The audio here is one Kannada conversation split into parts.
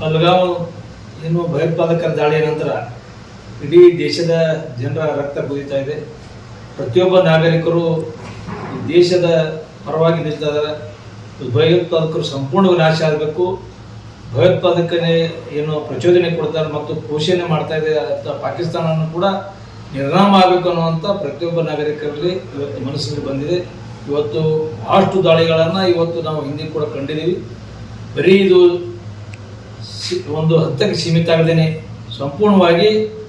ಪಲ್ಗಾವ್ ಏನು ಭಯೋತ್ಪಾದಕರ ದಾಳಿಯ ನಂತರ ಇಡೀ ದೇಶದ ಜನರ ರಕ್ತ ಕುದೀತಾ ಇದೆ. ಪ್ರತಿಯೊಬ್ಬ ನಾಗರಿಕರು ದೇಶದ ಪರವಾಗಿ ನಿಲ್ತಿದ್ದಾರೆ. ಭಯೋತ್ಪಾದಕರು ಸಂಪೂರ್ಣ ನಾಶ ಆಗಬೇಕು. ಭಯೋತ್ಪಾದಕನೇ ಏನು ಪ್ರಚೋದನೆ ಕೊಡ್ತಾರೆ ಮತ್ತು ಪೋಷಣೆ ಮಾಡ್ತಾ ಇದೆ ಅಂತ ಪಾಕಿಸ್ತಾನವನ್ನು ಕೂಡ ನಿರ್ನಾಮ ಆಗಬೇಕು ಅನ್ನುವಂಥ ಪ್ರತಿಯೊಬ್ಬ ನಾಗರಿಕರಲ್ಲಿ ಇವತ್ತು ಮನಸ್ಸಿಗೆ ಬಂದಿದೆ. ಇವತ್ತು ಬಹಳಷ್ಟು ದಾಳಿಗಳನ್ನು ಇವತ್ತು ನಾವು ಹಿಂದೆ ಕೂಡ ಕಂಡಿದ್ದೀವಿ. ಬರೀ ಇದು ಒಂದು ಹಂತಕ್ಕೆ ಸೀಮಿತ ಆಗದೇನೆ. ಸಂಪೂರ್ಣವಾಗಿ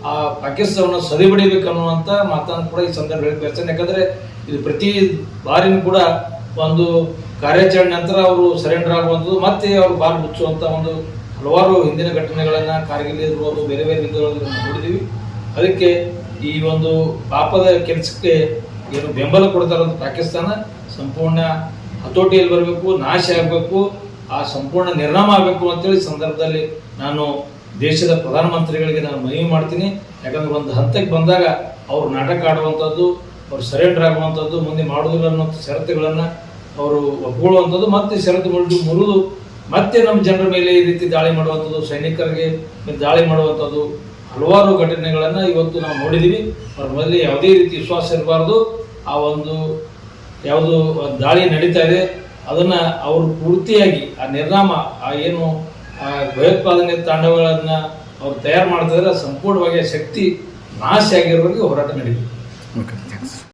ಆ ಪಾಕಿಸ್ತಾನವನ್ನು ಸರಿಪಡಿಬೇಕು ಅನ್ನುವಂಥ ಮಾತನ್ನು ಕೂಡ ಈ ಸಂದರ್ಭದಲ್ಲಿ ಬಯಸ್ತೇನೆ ಯಾಕಂದರೆ ಇದು ಪ್ರತಿ ಬಾರಿನೂ ಕೂಡ ಒಂದು ಕಾರ್ಯಾಚರಣೆ ನಂತರ ಅವರು ಸರೆಂಡರ್ ಆಗುವಂಥದ್ದು, ಮತ್ತೆ ಅವರು ಬಾಲ್ ಮುಚ್ಚುವಂಥ ಒಂದು ಹಲವಾರು ಹಿಂದಿನ ಘಟನೆಗಳನ್ನು ಕಾರ್ಗಿಲ್ ಇರ್ಬೋದು ಬೇರೆ ಬೇರೆ ನಾವು ನೋಡಿದ್ದೀವಿ ಅದಕ್ಕೆ ಈ ಒಂದು ಪಾಪದ ಕೆಲಸಕ್ಕೆ ಏನು ಬೆಂಬಲ ಕೊಡ್ತಾರಂತ ಪಾಕಿಸ್ತಾನ ಸಂಪೂರ್ಣ ಹತೋಟಿಯಲ್ಲಿ ಬರಬೇಕು, ನಾಶ ಆಗಬೇಕು. ಆ ಸಂಪೂರ್ಣ ನಿರ್ನಾಮ ಆಗಬೇಕು ಅಂತೇಳಿ ಸಂದರ್ಭದಲ್ಲಿ ನಾನು ದೇಶದ ಪ್ರಧಾನಮಂತ್ರಿಗಳಿಗೆ ನಾನು ಮನವಿ ಮಾಡ್ತೀನಿ. ಯಾಕಂದ್ರೆ ಒಂದು ಹಂತಕ್ಕೆ ಬಂದಾಗ ಅವರು ನಾಟಕ ಆಡುವಂಥದ್ದು, ಅವ್ರು ಸರೆಂಡರ್ ಆಗುವಂಥದ್ದು, ಮುಂದೆ ಮಾಡುವುದಿಲ್ಲ ಅನ್ನೋಂಥ ಷರತ್ತುಗಳನ್ನು ಅವರು ಒಪ್ಕೊಳ್ಳುವಂಥದ್ದು, ಮತ್ತೆ ಷರತ್ತು ಮುರಿದು ಮುರಿದು ಮತ್ತೆ ನಮ್ಮ ಜನರ ಮೇಲೆ ಈ ರೀತಿ ದಾಳಿ ಮಾಡುವಂಥದ್ದು, ಸೈನಿಕರಿಗೆ ದಾಳಿ ಮಾಡುವಂಥದ್ದು, ಹಲವಾರು ಘಟನೆಗಳನ್ನು ಇವತ್ತು ನಾವು ನೋಡಿದ್ದೀವಿ ಅವ್ರ ಮೊದಲೇ ಯಾವುದೇ ರೀತಿ ವಿಶ್ವಾಸ ಇರಬಾರ್ದು. ಆ ಒಂದು ಯಾವುದು ದಾಳಿ ನಡೀತಾ ಇದೆ. ಅದನ್ನ ಅವರು ಪೂರ್ತಿಯಾಗಿ ಆ ನಿರ್ನಾಮ, ಆ ಏನು ಭಯೋತ್ಪಾದನೆ ತಾಂಡವಗಳನ್ನು ಅವ್ರು ತಯಾರು ಮಾಡ್ತಿದ್ರೆ ಸಂಪೂರ್ಣವಾಗಿ ಶಕ್ತಿ ನಾಶ ಆಗಿರೋರಿಗೆ ಹೋರಾಟ ನಡೀಬೇಕು.